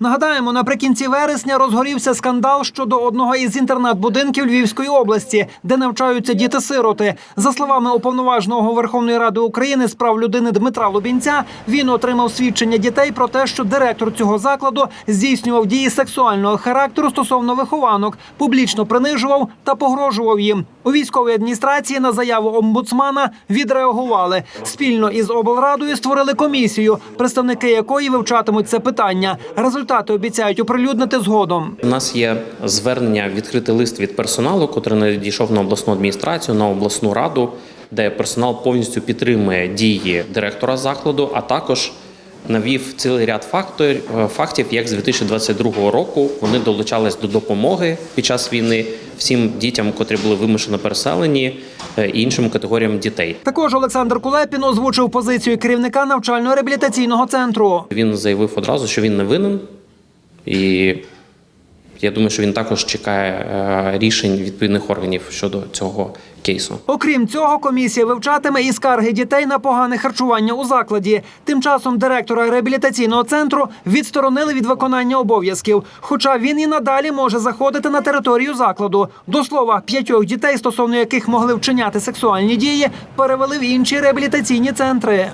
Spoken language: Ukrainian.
Нагадаємо, наприкінці вересня розгорівся скандал щодо одного із інтернат-будинків Львівської області, де навчаються діти-сироти. За словами уповноваженого Верховної Ради України з прав людини Дмитра Лубінця, він отримав свідчення дітей про те, що директор цього закладу здійснював дії сексуального характеру стосовно вихованок, публічно принижував та погрожував їм. У військовій адміністрації на заяву омбудсмана відреагували. Спільно із облрадою створили комісію, представники якої вивчатимуть це питання. Результати обіцяють оприлюднити згодом. У нас є звернення, відкритий лист від персоналу, котрий надійшов на обласну адміністрацію, на обласну раду, де персонал повністю підтримує дії директора закладу, а також навів цілий ряд фактор, фактів, як з 2022 року вони долучались до допомоги під час війни всім дітям, котрі були вимушено переселені, е, і іншим категоріям дітей. Також Олександр Кулепін озвучив позицію керівника навчально-реабілітаційного центру. Він заявив одразу, що він не винен, і я думаю, що він також чекає е, рішень відповідних органів щодо цього кейсу. Окрім цього, комісія вивчатиме і скарги дітей на погане харчування у закладі. Тим часом директора реабілітаційного центру відсторонили від виконання обов'язків. Хоча він і надалі може заходити на територію закладу. До слова, п'ятьох дітей, стосовно яких могли вчиняти сексуальні дії, перевели в інші реабілітаційні центри.